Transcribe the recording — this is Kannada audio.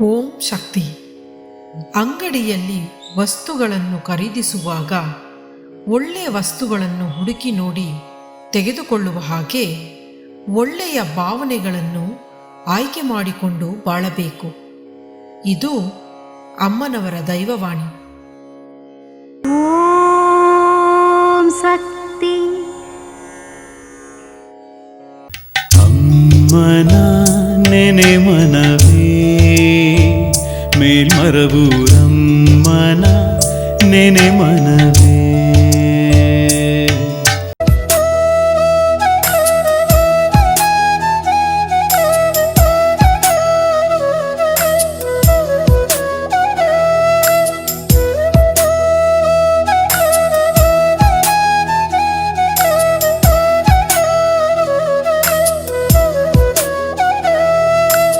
ಓಂ ಶಕ್ತಿ. ಅಂಗಡಿಯಲ್ಲಿ ವಸ್ತುಗಳನ್ನು ಖರೀದಿಸುವಾಗ ಒಳ್ಳೆಯ ವಸ್ತುಗಳನ್ನು ಹುಡುಕಿ ನೋಡಿ ತೆಗೆದುಕೊಳ್ಳುವ ಹಾಗೆ ಒಳ್ಳೆಯ ಭಾವನೆಗಳನ್ನು ಆಯ್ಕೆ ಮಾಡಿಕೊಂಡು ಬಾಳಬೇಕು. ಇದು ಅಮ್ಮನವರ ದೈವವಾಣಿ. ಓಂ ಶಕ್ತಿ. ಅಮ್ಮನ ನೆನೆ ಮನವೇ. மறவூரம் மன நினை மனவே